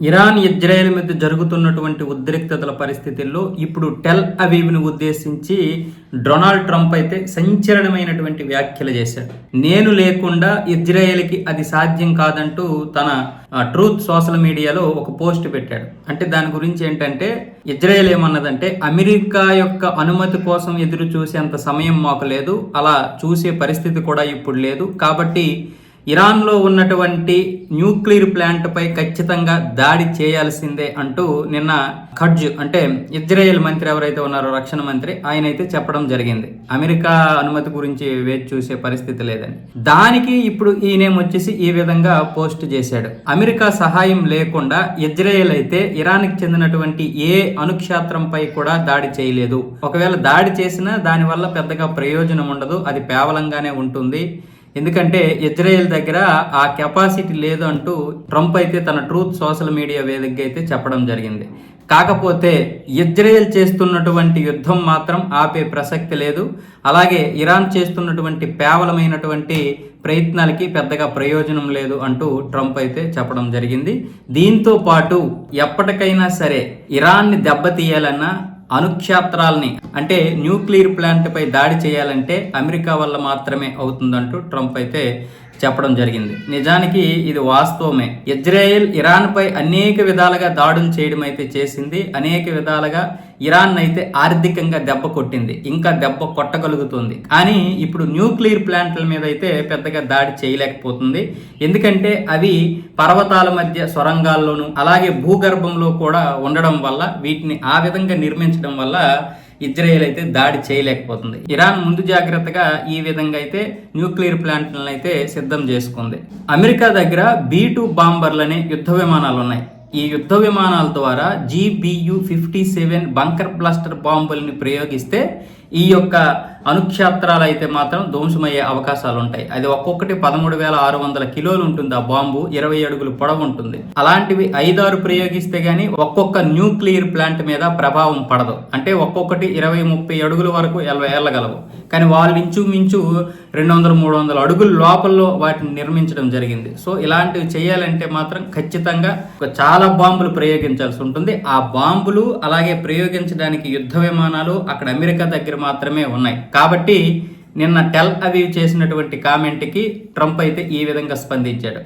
Iran Israel మధ్య జరుగుతున్నటువంటి ఉద్రిక్తతల పరిస్థితుల్లో ఇప్పుడు టెల్ అవీవ్ను ఉద్దేశించి డొనాల్డ్ ట్రంప్ అయితే సంచలనమైనటువంటి వ్యాఖ్యలు చేశాడు నేను లేకుండా ఇజ్రాయెల్కి అది సాధ్యం కాదంటూ తన ట్రూత్ సోషల్ మీడియాలో ఒక పోస్ట్ పెట్టాడు. అంటే దాని గురించి ఏంటంటే ఇజ్రాయెల్ ఏమన్నదంటే అమెరికా యొక్క అనుమతి కోసం ఎదురు చూసేంత సమయం మాకు లేదు అలా చూసే పరిస్థితి కూడా ఇప్పుడు లేదు. కాబట్టి ఇరాన్లో ఉన్నటువంటి న్యూక్లియర్ ప్లాంట్పై ఖచ్చితంగా దాడి చేయాల్సిందే అంటూ నిన్న ఖడ్జ్ అంటే ఇజ్రాయెల్ మంత్రి ఎవరైతే ఉన్నారో రక్షణ మంత్రి ఆయన అయితే చెప్పడం జరిగింది. అమెరికా అనుమతి గురించి వేచి చూసే పరిస్థితి లేదని. దానికి ఇప్పుడు ఈయనేమొచ్చేసి ఈ విధంగా పోస్ట్ చేశాడు. అమెరికా సహాయం లేకుండా ఇజ్రాయెల్ అయితే ఇరాన్కి చెందినటువంటి ఏ అణుక్షేత్రంపై కూడా దాడి చేయలేదు. ఒకవేళ దాడి చేసినా దానివల్ల పెద్దగా ప్రయోజనం ఉండదు. అది పేవలంగానే ఉంటుంది. ఎందుకంటే ఇజ్రాయెల్ దగ్గర ఆ కెపాసిటీ లేదు అంటూ ట్రంప్ అయితే తన ట్రూత్ సోషల్ మీడియా వేదికగా అయితే చెప్పడం జరిగింది. కాకపోతే ఇజ్రాయెల్ చేస్తున్నటువంటి యుద్ధం మాత్రం ఆపే ప్రసక్తి లేదు. అలాగే ఇరాన్ చేస్తున్నటువంటి పేవలమైనటువంటి ప్రయత్నాలకి పెద్దగా ప్రయోజనం లేదు అంటూ ట్రంప్ అయితే చెప్పడం జరిగింది. దీంతో పాటు ఎప్పటికైనా సరే ఇరాన్ని దెబ్బతీయాలన్నా అణుక్షేత్రాలని అంటే న్యూక్లియర్ ప్లాంట్పై దాడి చేయాలంటే అమెరికా వల్ల మాత్రమే అవుతుందంటూ ట్రంప్ అయితే చెప్పడం జరిగింది. నిజానికి ఇది వాస్తవమే. ఇజ్రాయెల్ ఇరాన్ పై అనేక విధాలుగా దాడులు చేయడం అయితే చేసింది అనేక విధాలుగా ఇరాన్ అయితే ఆర్థికంగా దెబ్బ కొట్టింది ఇంకా దెబ్బ కొట్టగలుగుతుంది. కానీ ఇప్పుడు న్యూక్లియర్ ప్లాంట్ల మీద అయితే పెద్దగా దాడి చేయలేకపోతుంది. ఎందుకంటే అవి పర్వతాల మధ్య సొరంగాల్లోనూ అలాగే భూగర్భంలో కూడా ఉండడం వల్ల వీటిని ఆ విధంగా నిర్మించడం వల్ల ఇజ్రాయెల్ అయితే దాడి చేయలేకపోతుంది. ఇరాన్ ముందు జాగ్రత్తగా ఈ విధంగా అయితే న్యూక్లియర్ ప్లాంట్లను అయితే సిద్ధం చేసుకుంది. అమెరికా దగ్గర బీ టూ బాంబర్లనే యుద్ధ విమానాలు ఉన్నాయి ఈ యుద్ధ విమానాల ద్వారా GBU fifty seven bunker blaster బాంబుల్ని ప్రయోగిస్తే ఈ యొక్క అనుక్షేత్రాలు అయితే మాత్రం ధ్వంసమయ్యే అవకాశాలు ఉంటాయి. అది ఒక్కొక్కటి పదమూడు వేల ఆరు వందల కిలోలు ఉంటుంది ఆ బాంబు ఇరవై అడుగులు పొడవు ఉంటుంది. అలాంటివి ఐదారు ప్రయోగిస్తే గానీ ఒక్కొక్క న్యూక్లియర్ ప్లాంట్ మీద ప్రభావం పడదు. అంటే ఒక్కొక్కటి ఇరవై ముప్పై అడుగుల వరకు వెళ్ళగలవు కానీ వాళ్ళు ఇంచుమించు రెండు వందల మూడు వందల అడుగుల లోపల్లో వాటిని నిర్మించడం జరిగింది. సో ఇలాంటివి చేయాలంటే మాత్రం ఖచ్చితంగా చాలా బాంబులు ప్రయోగించాల్సి ఉంటుంది. ఆ బాంబులు అలాగే ప్రయోగించడానికి యుద్ధ విమానాలు అక్కడ అమెరికా దగ్గర మాత్రమే ఉన్నాయి. కాబట్టి నిన్న టెల్ అవీవ్ చేసినటువంటి కామెంట్కి ట్రంప్ అయితే ఈ విధంగా స్పందించాడు.